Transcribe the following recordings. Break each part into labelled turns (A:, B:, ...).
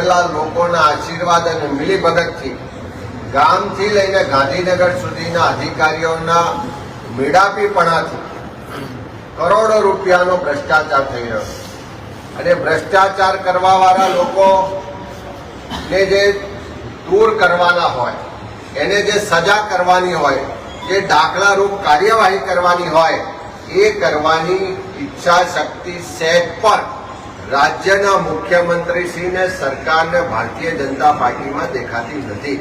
A: કારમાં લોકોના આશીર્વાદ અને મિલીભગતથી ગામથી લઈને ગાંધીનગર સુધીના અધિકારીઓના મેળાપીપણાથી કરોડો રૂપિયાનો ભ્રષ્ટાચાર થઈ રહ્યો અને ભ્રષ્ટાચાર કરવાવાળા લોકો ને જે દૂર કરવાના હોય, એને જે સજા કરવાની હોય, જે દાખલારૂપ કાર્યવાહી કરવાની હોય, એ કરવાની ઈચ્છા શક્તિ સેટ પણ રાજ્યના મુખ્યમંત્રીશ્રીને સરકારને ભારતીય જનતા પાર્ટીમાં દેખાતી નથી.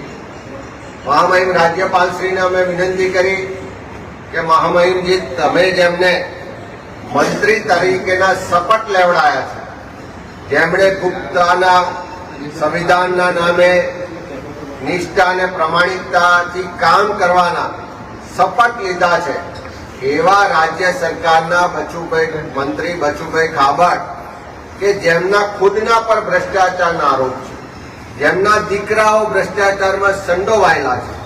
A: મહામહિમ રાજ્યપાલશ્રીને અમે વિનંતી કરી કે મહામહિમજી, તમે જેમને મંત્રી તરીકેના શપથ લેવડાયા છે, જેમણે ગુપ્તાના સંવિધાનના નામે નિષ્ઠા અને પ્રમાણિકતાથી કામ કરવાના શપથ લીધા છે, એવા રાજ્ય સરકારના બચુભાઈ મંત્રી બચુભાઈ ખાબડ કે જેમના ખુદના પર ભ્રષ્ટાચારના આરોપ છે. જેમના દીકરાઓ ભ્રષ્ટાચારમાં સંડોવાયેલા છે.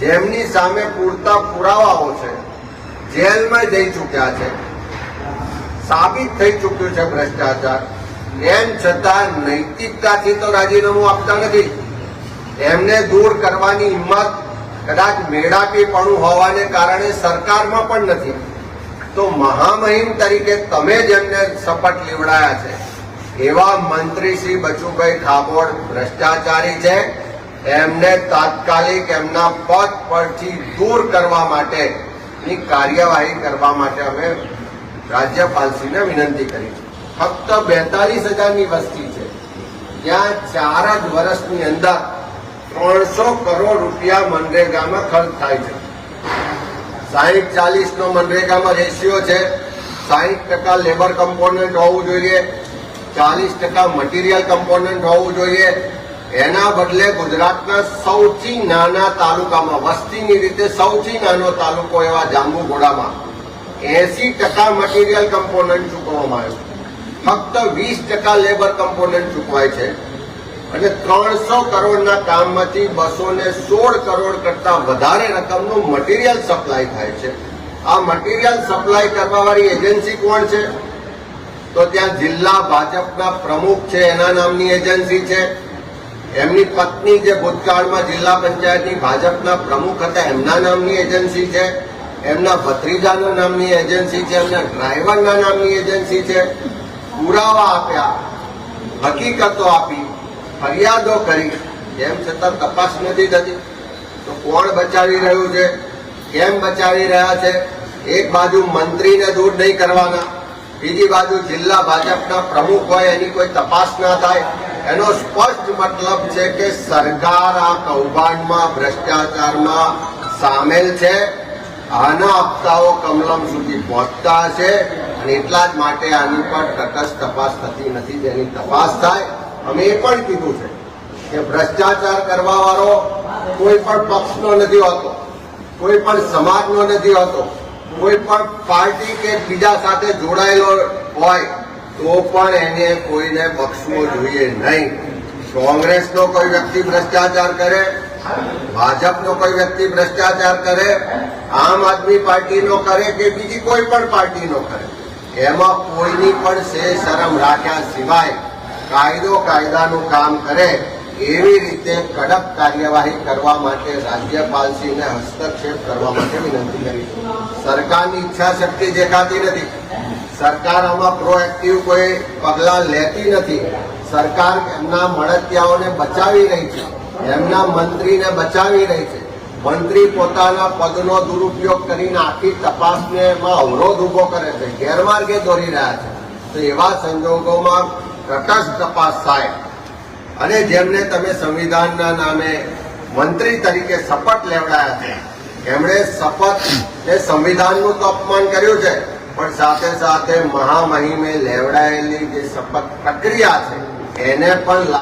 A: જેમની સામે પૂરતા પુરાવાઓ છે. જેલમાં જઈ ચૂક્યા છે. સાબિત થઈ ચૂક્યું છે ભ્રષ્ટાચાર. એમ છતાં નૈતિકતાથી તો રાજીનામું આપતા નથી. એમને દૂર કરવાની હિંમત કદાચ મેળાપીપણું હોવાને કારણે સરકારમાં પણ નથી. તો મહામહિમ તરીકે તમે જેમને શપથ લીવડાયા છે, એવા મંત્રી શ્રી બચુભાઈ ખાબોડ ભ્રષ્ટાચારી છે. એમને તાત્કાલિક એમના પદ પરથી દૂર કરવા માટેની કાર્યવાહી કરવા માટે અમે રાજ્યપાલશ્રીને વિનંતી કરી ફક્ત બેતાલીસ હજારની વસ્તી છે. ત્યાં ચાર જ વર્ષની અંદર ત્રણસો કરોડ રૂપિયા મનરેગામાં ખર્ચ થાય છે. સાહીઠ ચાલીસ નો મનરેગામાં રેશિયો છે. સાહીઠ ટકા લેબર કમ્પોનન્ટ હોવું જોઈએ. ચાલીસ ટકા મટીરિયલ કમ્પોનન્ટ હોવું જોઈએ. એના બદલે ગુજરાતના સૌથી નાના તાલુકામાં, વસ્તીની રીતે સૌથી નાનો તાલુકો એવા જાંબુઘોડામાં એસી ટકા મટીરિયલ કમ્પોનન્ટ ચૂકવવામાં આવ્યું. ફક્ત વીસ ટકા લેબર કમ્પોનન્ટ ચૂકવાય છે. અને ત્રણસો કરોડના કામમાંથી બસો ને સોળ કરોડ કરતા વધારે રકમનું મટીરિયલ સપ્લાય થાય છે. આ મટીરિયલ સપ્લાય કરવા વાળી એજન્સી કોણ છે? તો ત્યાં જિલ્લા ભાજપના પ્રમુખ છે, એના નામની એજન્સી છે. એમની પત્ની જે ભૂતકાળમાં જિલ્લા પંચાયતની ભાજપના પ્રમુખ હતા, એમના નામની એજન્સી છે. એમના ભત્રીજાના નામની એજન્સી છે, એમના ડ્રાઈવરના નામની એજન્સી છે. પુરાવા આપ્યા, હકીકતો આપી. ફરિયાદો કરી. તેમ છતાં તપાસ નથી થતી. તો કોણ બચાવી રહ્યું છે? કેમ બચાવી રહ્યા છે? એક બાજુ મંત્રીને દૂર નહીં કરવાના. બીજી બાજુ જિલ્લા ભાજપના પ્રમુખ હોય, એની કોઈ તપાસ ના થાય. એનો સ્પષ્ટ મતલબ છે કે સરકાર આ કૌભાંડમાં, ભ્રષ્ટાચારમાં સામેલ છે. આના હપ્તાઓ કમલમ સુધી પહોંચતા હશે. અને એટલા જ માટે આની પર તટસ્થ તપાસ થતી નથી. જેની તપાસ થાય અમે એ પણ કીધું છે કે ભ્રષ્ટાચાર કરવા વાળો કોઈ પણ પક્ષનો નથી હોતો, કોઈ પણ સમાજનો નથી હોતો, કોઈ પણ પાર્ટી કે બીજા સાથે જોડાયેલો હોય, તો પણ એને કોઈને બક્ષવો જોઈએ નહીં. કોંગ્રેસનો કોઈ વ્યક્તિ ભ્રષ્ટાચાર કરે, ભાજપનો કોઈ વ્યક્તિ ભ્રષ્ટાચાર કરે, આમ આદમી પાર્ટીનો કરે કે બીજી કોઈ પણ પાર્ટીનો કરે, એમાં કોઈની પણ શે શરમ રાખ્યા સિવાય કાયદો કાયદાનું કામ કરે એવી રીતે કડક કાર્યવાહી કરવા માટે રાજ્યપાલશ્રીને હસ્તક્ષેપ કરવા માટે વિનંતી કરી સરકારની ઈચ્છા શક્તિ દેખાતી નથી. સરકાર આમાં પ્રોએક્ટિવ કોઈ પગલાં લેતી નથી. સરકાર એમના મળતિયાઓને બચાવી રહી છે. એમના મંત્રીને બચાવી રહી છે. મંત્રી પોતાના પદનો દુરુપયોગ કરીને આખી તપાસને એમાં અવરોધ ઊભો કરે છે. ગેરમાર્ગે દોરી રહ્યા છે. તો એવા સંજોગોમાં તટસ્થ તપાસ સાહેબ. અને જેમને તમે સંવિધાનના નામે મંત્રી તરીકે શપથ લેવડાયા છે, એમણે શપથ એ સંવિધાનનું તો અપમાન કર્યું છે, પણ સાથે સાથે મહામહિમે લેવડાયેલી જે શપથ પ્રક્રિયા છે, એને પણ